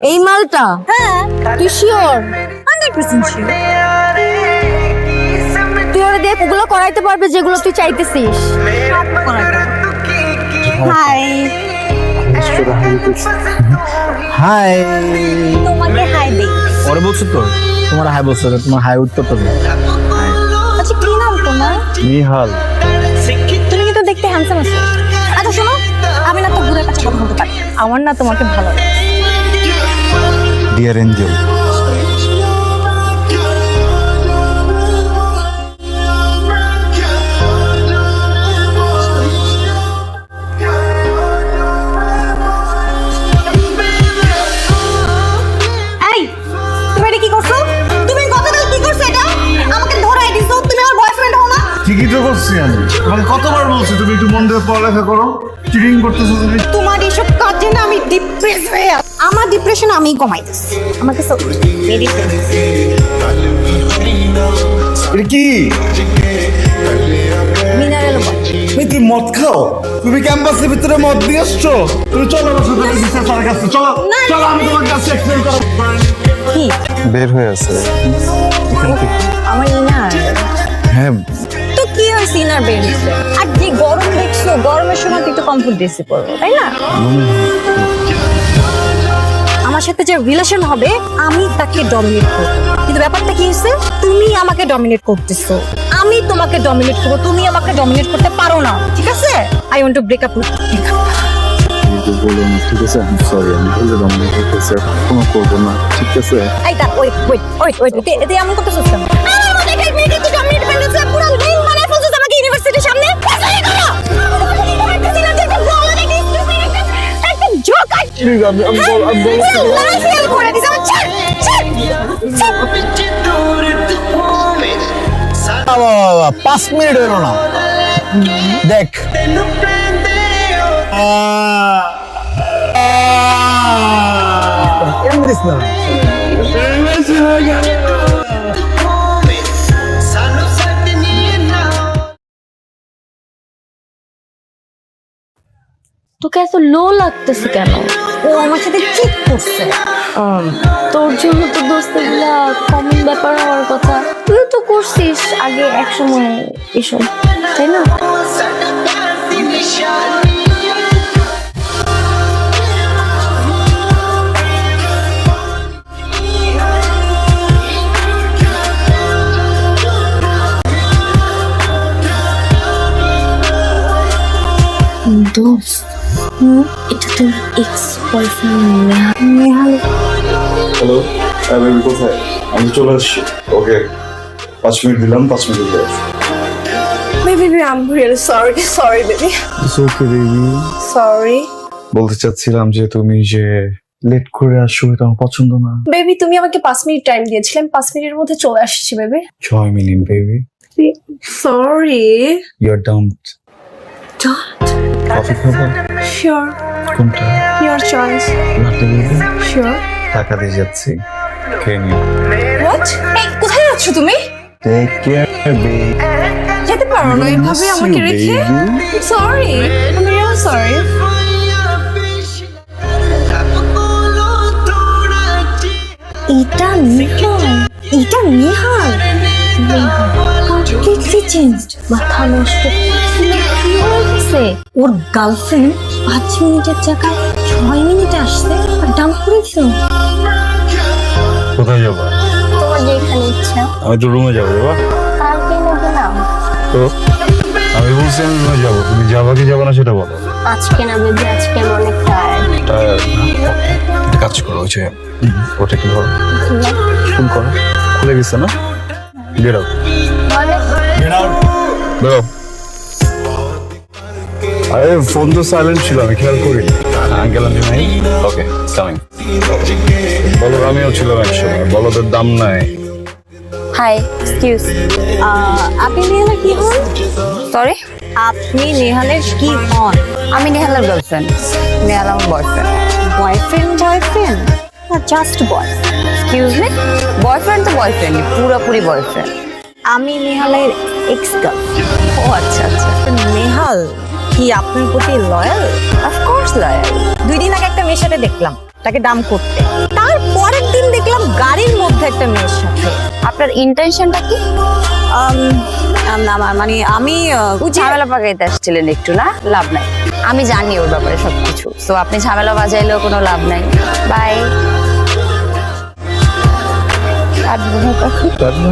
এই মালটা? হ্যাঁ। তুই শিওর হান্ড্রেড পার্সেন্ট শিওর তুই ওরা দেখ ওগুলো করাইতে পারবে যেগুলো তুই চাইতেছিস। হাই। হাই। তোমাকে হাই দেই। পরে বলছো তো? তোমার হাই বলছো তোমার হাই উত্তর তো আচ্ছা কি নাম তোমার? নিহাল। তুমি কিন্তু দেখতে হ্যান্ডসাম আছো। আচ্ছা শোনো আমি না তো ঘুরে কাছে কথা বলতে পারি। আমার না তোমাকে ভালো লাগে। ডিয়ার এঞ্জেল তোমাকে কতবার বলছি তুমি একটু মন দিয়ে পড়ালেখা করো? চিটিং করতেছো তুমি? তোমার এসব কাজে না আমি ডিপ্রেস হয়ে আছি। আমার ডিপ্রেশন আমি কমাইতেছি আমাকে এটা কি? মিনারেল এই তুমি মদ খাও? তুমি ক্যাম্পাসের ভিতরে মদ দিয়ে আসছো? তুমি চলো আমার সাথে কাছে। চলো চলো আমি তোমার কাছে এক্সপ্লেন করো। কি? বের হয়ে আছে। আমার ইনার হ্যাঁ হয়েছে ইনার বের আর যে গরম দেখছ, গরমের সময় একটু কমফোর্ট ড্রেসে পরবো তাই না? আমার সাথে যে রিলেশন হবে, আমি তাকে ডমিনেট করব। কিন্তু ব্যাপারটা কি হয়েছে? তুমি আমাকে ডমিনেট করতেছো। আমি তোমাকে ডমিনেট করব, তুমি আমাকে ডমিনেট করতে পারো না, ঠিক আছে? I want to break up with ঠিক আছে আমি সরি আমি কোনো করব না প্লিজ আমি আমি বল আমি বল করে আমার ছাড় ছাড় পাঁচ মিনিট হলো না। দেখ। এরম দিস না। তোকে এত লো লাগতেছে কেন? ও আমার সাথে চিট করছে। তোর জন্য তো দোস্ত এগুলা কমন ব্যাপার হওয়ার কথা। তুই তো করছিস আগে এক সময় এসব তাই না? এটা তোর এক্স বয়ফ্রেন্ড নেহাল হ্যালো হ্যাঁ বেবি কোথায়? আমি চলে আসছি। ওকে পাঁচ মিনিট দিলাম পাঁচ মিনিট দিতে Baby, baby, I'm really sorry. Sorry, baby. Okay baby Sorry. বলতে চাচ্ছিলাম যে তুমি যে লেট করে আসছো এটা আমার পছন্দ না। বেবি তুমি আমাকে পাঁচ মিনিট টাইম দিয়েছিলে আমি পাঁচ মিনিটের মধ্যে চলে আসছি বেবি ছয় minute baby sorry you're dumped coffee খাব? শিওর কোনটা? ইয়োর চয়েস লাটে শিওর টাকা দিয়ে যাচ্ছি। খেয়ে নিও। হোয়াট এই কোথায় যাচ্ছ তুমি? টেক কেয়ার বেবি যেতে পারো না এভাবে আমাকে রেখে। সরি আমি রিয়েল সরি এটা নিহাল এটা নিহাল কমপ্লিটলি চেঞ্জড মাথা নষ্ট। হয়েছে ওর গার্লফ্রেন্ড পাঁচ মিনিটের জায়গায় ছয় মিনিটে আসছে আর ডাম্প করে দিল কোথায় যাব? তোমার যেখানে ইচ্ছা। আমি তো রুমে যাব বাবা কালকে নেবে না। তো? আমি বলছি আমি রুমে যাব। তুমি যাবা কি যাব না সেটা বলো। আজকে না বেবি আজকে আমি অনেক টায়ার্ড কাজ করো ওই যে ওটা কি ধরো। ফোন করো খুলে গেছে না? গেট আউট বেরো। আরে ফোন তো সাইলেন্ট ছিল আমি খেয়াল করি আঙ্কেল আন্টি নাই। ওকে কামিং বলো আমিও ছিলাম একসময়। বলদের দাম নাই। হাই এক্সকিউজ আপনি নেহালের কি হন? সরি আপনি নেহালের কি হন? আমি নেহালের গার্লফ্রেন্ড নেহাল আমার বয়ফ্রেন্ড বয়ফ্রেন্ড বয়ফ্রেন্ড না just boy excuse me boyfriend তো বয়ফ্রেন্ড পুরোপুরি বয়ফ্রেন্ড আমি নেহালের এক্স গার্ল ও আচ্ছা আচ্ছা। নেহাল? কি আপনার প্রতি লয়াল অফকোর্স লয়াল দুই দিন আগে একটা মেয়ের সাথে দেখলাম তাকে ডাম করতে। তারপরের দিন দেখলাম গাড়ির মধ্যে একটা মেয়ের সাথে। আপনার ইন্টেনশনটা কি? না, আমার মানে আমি ঝামেলা পাকাইতে আসছিলেন একটু না? লাভ নাই। আমি জানি ওর ব্যাপারে সবকিছু। তো আপনি ঝামেলা বাজাইলেও কোনো লাভ নাই। বাই কাটবো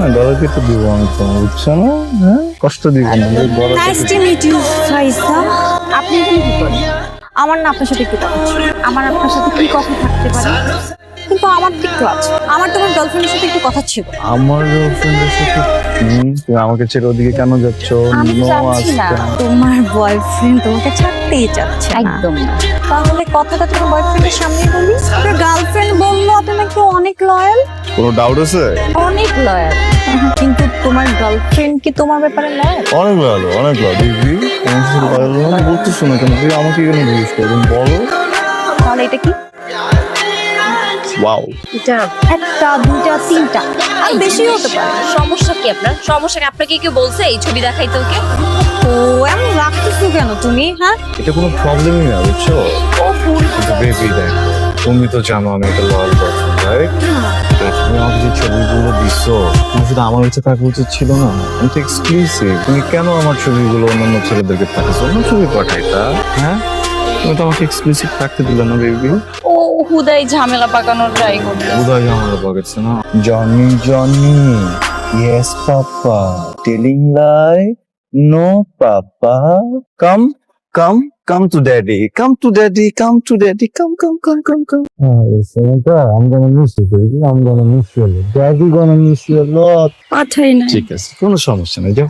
না গলা কেটে দিব আমি তো বুঝছ না? হ্যাঁ? কষ্ট দিব। না ওই গলা নাইস টু মিট ইউ ফাইসা আপনি কি করেন? আমার না আপনার সাথে একটু কথা আমার আপনার সাথে কি কথা থাকতে পারে? কিন্তু আমার তো একটু আছে। আমার তোমার গার্লফ্রেন্ডের সাথে একটু কথা ছিল। আমার গার্লফ্রেন্ডের সাথে তুমি আমাকে ছেড়ে ওদিকে কেন যাচ্ছ? আমি না। তোমার বয়ফ্রেন্ড তোমাকে ছাড়তেই চাচ্ছে একদম না। তাহলে কথাটা তোমার বয়ফ্রেন্ডের সামনে বলি। তোর গার্লফ্রেন্ড বলল আপনি নাকি অনেক লয়াল কোনো ডাউট আছে? অনেক লয়াল কিন্তু তোমার গার্লফ্রেন্ড কি তোমার ব্যাপারে লয়াল অনেক ভালো অনেক ভালো দিদি তোমার সাথে ভালো আমি বলতেছো না কেন? তুই আমাকে কেন জিজ্ঞেস করো তুমি বলো। তাহলে এটা কি? ওয়াও এটা একটা দুইটা তিনটা। আর বেশি হতে পারে সমস্যা কি আপনার? সমস্যা কি? আপনাকে কেউ বলছে এই ছবি দেখাইতে ওকে? ও এমন রাখতেছো কেন তুমি হ্যাঁ? এটা কোনো প্রবলেমই না বুঝছ? কিন্তু বেবি দেখ তুমি তো জানো আমি একটা লয়াল পারসন রাইট তুমি আমাকে যে ছবিগুলো দিছো তুমি শুধু আমার কাছে থাকা উচিত ছিল না? আমি তো এক্সক্লুসিভ তুমি কেন আমার ছবিগুলো অন্যান্য ছেলেদেরকে পাঠাচ্ছো অন্য ছবি পাঠাই তা হ্যাঁ? তুমি তো আমাকে এক্সক্লুসিভ থাকতে দিলে না বেবি ও হুদাই ঝামেলা পাকানোর ট্রাই করতে হুদাই ঝামেলা পাকাচ্ছে না। Johnny Johnny yes papa telling lie no papa come come come to daddy come to daddy come to daddy come come come come come সেটা আম গনা মিস করি আম গনা মিস হলো ড্যাডি গনা মিস হলো পাঠাই না ঠিক আছে কোনো সমস্যা নাই যাও।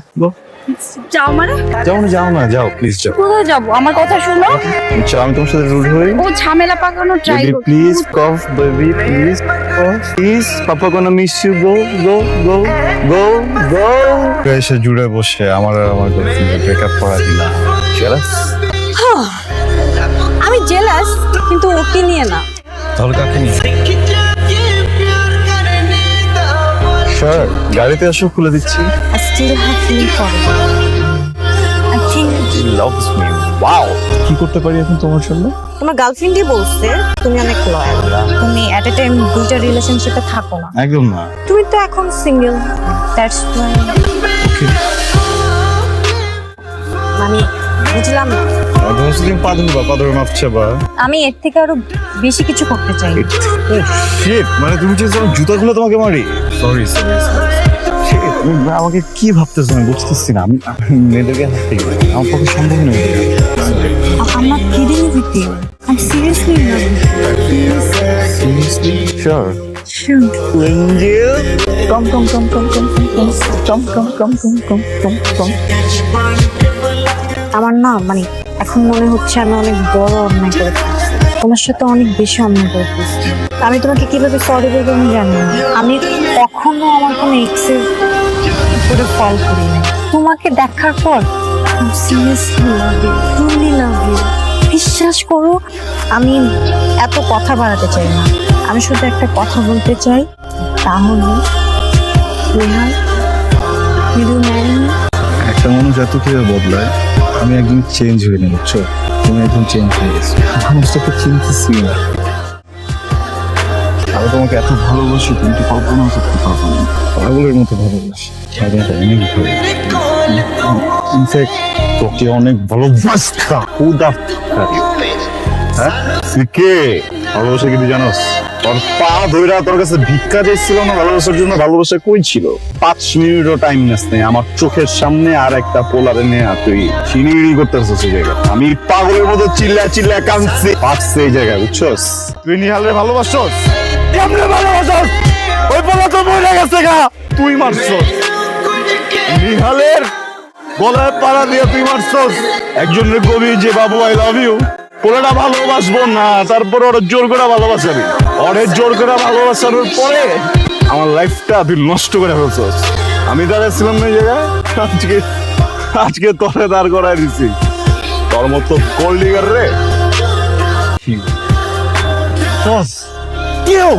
যাও মানে যাও না যাও না যাও। প্লিজ যাও কোথায় যাব? আমার কথা শুনো। আচ্ছা আমি তোমার সাথে রুড হই। ও ঝামেলা পাকানোর try please cough, baby, please cough. Please, Papa gonna miss you. Go, go, go, go, go. এসে জুড়ে বসে আমার আর আমার গার্লফ্রেন্ডের ব্রেকআপ করা দিলা জেলাস আমি জেলাস কিন্তু ওকে নিয়ে না। তাহলে কাকে নিয়ে? স্যার গাড়িতে আসো খুলে দিচ্ছি। I still have feeling for you. I think loves me wow কি করতে পারি এখন তোমার জন্য? তোমার গার্লফ্রেন্ডই বলছে তুমি অনেক লয়াল তুমি এট এ টাইম দুইটা রিলেশনশিপে থাকো না। একদম না। তুমি তো এখন সিঙ্গেল দ্যাটস মানে বুঝলাম না। আর তোমার সাথে পা ধরবা পা মাপছে বা আমি এর থেকে আরও বেশি কিছু করতে চাই শিট মানে তুমি যে জুতাগুলো তোমাকে মারি সরি সরি আমাকে কি ভাবতেছো আমি বুঝতেছি না আমি মেয়েদেরকে হাসতে গেলে আমার পক্ষে সম্ভব নয় with you. I'm seriously in love with you. Seriously sure Sure. Angel come come come come come come come come come come come come come আমার না মানে এখন মনে হচ্ছে আমি অনেক বড় অন্যায় করে তোমার সাথে অনেক বেশি অন্যায় করে আমি তোমাকে কীভাবে সরি বলব আমি জানি না। আমি কখনো আমার কোনো এক্সের উপরে ফল করি না তোমাকে দেখার পর বিশ্বাস করো, আমি এত কথা বাড়াতে চাই না। আমি শুধু একটা কথা বলতে চাই you marry me? একটা মানুষ এত কীভাবে বদলায় আমি একদম চেঞ্জ হয়ে না বুঝছ তুমি একদম চেঞ্জ হয়ে গেছো। মানুষটাকে চিনতেছি না। আমি তোমাকে এত ভালোবাসি, তুমি তো করতে পারব না? পাগলের মতো ভালোবাসি। আমি অনেক ইনফ্যাক্ট তোকে অনেক হ্যাঁ? ভালোবাসা কি তুই জানোস? তোর পা ধইরা তোর কাছে ভিক্ষা চাইছিল না, ভালোবাসার জন্য ভালোবাসা কই ছিল? পাঁচ মিনিটও টাইম নেস নেই, আমার চোখের সামনে আর একটা পোলারে নিয়ে আর তুই চিনিড়ি করতেছিস সেই জায়গায়। আমি পাগলের মতো চিল্লা চিল্লা কাঁদছি। পারছে এই জায়গায়, বুঝছস? তুই নিহালের ভালোবাসছস কেমনে ভালোবাসছস ওই পোলা তো মরে গেছে গা। তুই মারছস। নিহালের গলায় পাড়া দিয়ে তুই মারছস। একজনের কবি যে, বাবু আই লাভ ইউ পোলাটা ভালোবাসবো না, তারপর ওর জোর করে ভালোবাসাবি ওরে জোর করে ভালোবাসানোর পরে আমার লাইফটা তুই নষ্ট করে ফেলছস। আমি দাঁড়াচ্ছিলাম না জায়গায়, আজকে আজকে তোরে দাঁড় করাই দিছি। তোর মতো কল্ডিগার রে। কেউ?